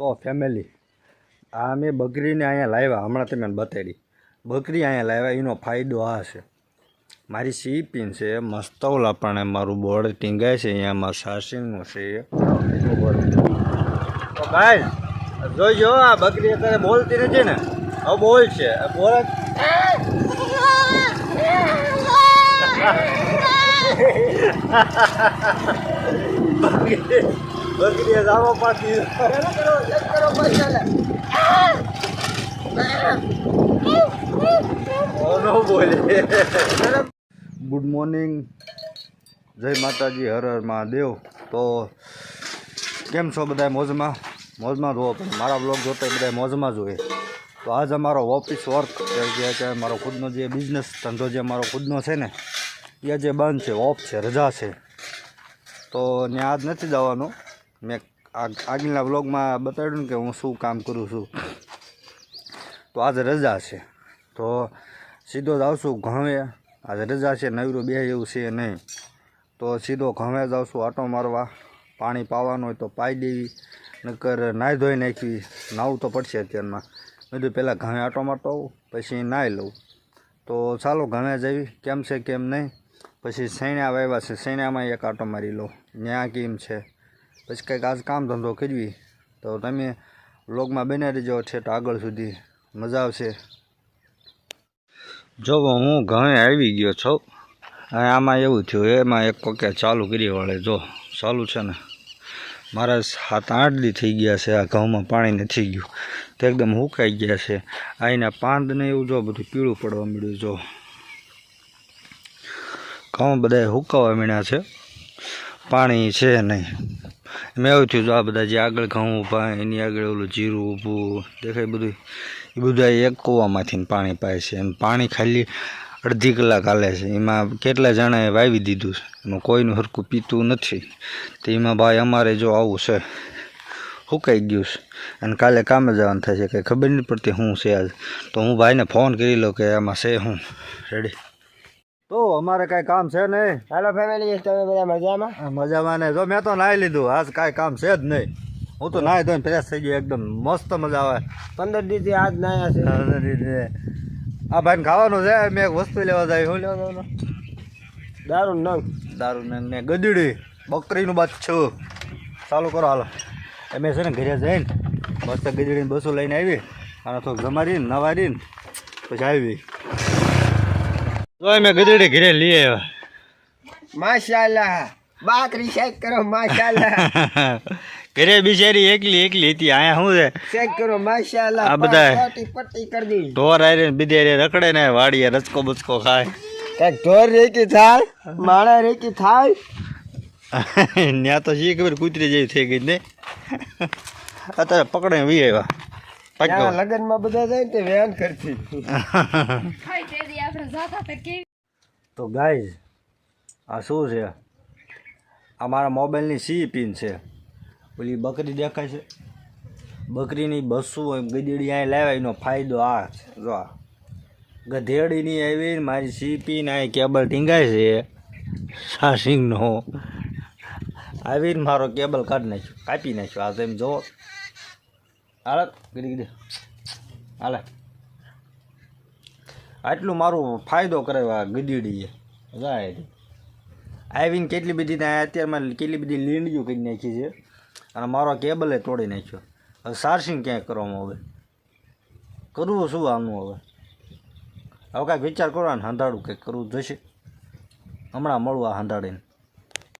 તો ફેમિલી આ મેં બકરીને અહીંયા લાવ્યા હમણાં તમે બતાવી બકરી અહીંયા લાવ્યા એનો ફાયદો આ છે. મારી સી પિન છે મસ્તવલા પણ મારું બોર્ડ ટીંગાય છે અહીંયા મારું સાસિંગનું છે. જોઈ તો ભાઈ જોઈજો આ બકરી અત્યારે બોલતી નથી ને. હવે બોલ છે. બોલ બકરી. ગુડ મોર્નિંગ જય માતાજી, હર હર મહાદેવ. તો કેમ છો બધા મોજમાં? મોજમાં જોવો પણ મારા બ્લોગ જોતા બધા મોજમાં જોઈએ તો આજ અમારો ઓફિસ વર્ક કે મારો ખુદનો જે બિઝનેસ ધંધો જે મારો ખુદનો છે ને, એ જે બંધ છે ઓફ છે, રજા છે. તો ત્યાં આજ નથી જવાનું. મેં આગ- આગળના બ્લોગમાં બતાવ્યું ને કે હું શું કામ કરું છું. તો આજે રજા છે. તો સીધો જ આવશું ઘણે આજે રજા છે, નવરું બે એવું છે નહીં. તો સીધો ઘણે જ આવશું આટો મારવા. પાણી પાવાનું હોય તો પાઈ દેવી. નકર નાહી ધોઈ નાખવી નાવું તો પડશે અત્યારમાં. મેં તો પહેલાં ઘણે આટો મારતો આવું, પછી નાહી લઉં. તો ચાલો ઘણે જવી કેમ છે, કેમ નહીં? પછી સૈણા વાવ્યા છે. સૈણામાં એક આટો મારી લો. ત્યાં કેમ છે? પછી કંઈક આજ કામ ધંધો કરવી તો તમે વ્લોગમાં બને રહેજો, છેટ આગળ સુધી. મજા આવશે. જો હું ઘણે આવી ગયો છું. અને આમાં એવું થયું, એમાં એક કોકે ચાલુ કરી વળે. જો, ચાલુ છે ને. મારા સાત આઠ દી થઈ ગયા છે, આ ઘઉંમાં પાણી નથી ગયું. તો એકદમ હુકાઈ ગયા છે. અહીંના પાંદને એવું જો બધું પીળું પડવા મળ્યું જો. ઘઉં બધા હુકાવા માંડ્યા છે. પાણી છે નહીં. મેં એવું થયું આ બધા જે આગળ ઘઉં ઊભા એની આગળ ઓલું જીરું ઊભું દેખાય બધું એ બધા એક કૂવામાંથી પાણી પાય છે. અને પાણી ખાલી અડધી કલાક હાલે છે. એમાં કેટલા જણાએ વાવી દીધું છે? એમાં કોઈનું હરકું પીતું નથી. તો એમાં ભાઈ અમારે જો આવું છે સુકાઈ ગયું છે. અને કાલે કામે જવાનું છે. કંઈ ખબર નહીં પડતી શું છે આજ. તો હું ભાઈને ફોન કરી લઉં કે આમાં છે શું રેડી તો અમારે કાંઈ કામ છે નહીં. હાલો ફેમિલી તમે બધા મજામાં? મજામાં ને. જો મેં તો નાહી લીધું. આજ કાંઈ કામ છે જ નહીં. હું તો નાહી ધોઈને ફ્રેશ થઈ ગયો એકદમ મસ્ત મજા આવે. પંદર દિવસથી આજ નાહ્યા છે. આ ભાઈને ખાવાનું છે? મેં એક વસ્તુ લેવા જાય. શું લેવા જવાનું? દારૂ નંગ. દારૂ ને ને ગદડી બકરીનું બાછું ચાલુ કરો હાલો. એમ છે ને ઘરે જઈને મસ્ત ગદડીને બસો લઈને આવી અને થોડુંક જમાડીને નવારીને પછી આવી. તો મેં ગદડી ઘરે લઈ આવ્યા માશાલ્લાહ બાકરી શેક કરો માશાલ્લાહ ઘરે બિચારી એકલી એકલી હતી અહીંયા શું છે શેક કરો માશાલ્લાહ આ બધા- પટ્ટી પટ્ટી કરી દી ઢોર આરે બીજે આરે રખડે ને વાડીએ રચકો બચકો ખાય કંઈક ઢોર રેકી થાય માણા રેકી થાય ત્યાં તો શી ખબર કૂતરી જેવી થઈ ગઈ ને અત્યારે પકડે વી આવ્યા ત્યાં પાક્યો લગ્નમાં બધા જાય ને તે વેન કરતી તો ગાઈઝ આ શું છે? આ મારા મોબાઈલની સી પિન છે. ઓલી બકરી દેખાય છે. બકરીની બસું હોય ગધેડી અહીં લાવ્યા, એનો ફાયદો આ છે. જો આ. ગધેડીની આવી મારી સી પિન અહીં કેબલ ટીંગાય છે. સાસિંગનો આવીને મારો કેબલ કાઢી નાખ્યો, કાપી નાખ્યો. આ તેમ જો હાલ ગીડી ગીરી હાલે. આટલું મારું ફાયદો કરાવ્યા ગધેડીએ. જાય આવીને કેટલી બધી ત્યાં અત્યારમાં કેટલી બધી લીંડીઓ કરી નાખી છે. અને મારો કેબલે તોડી નાખ્યો. હવે સાર્સિંગ ક્યાંય કરવામાં હવે? કરવું શું આનું હવે? હવે કાંઈક વિચાર કરો ને હંધાડું કંઈક કરવું જશે હમણાં મળવું આ હંધાડીને.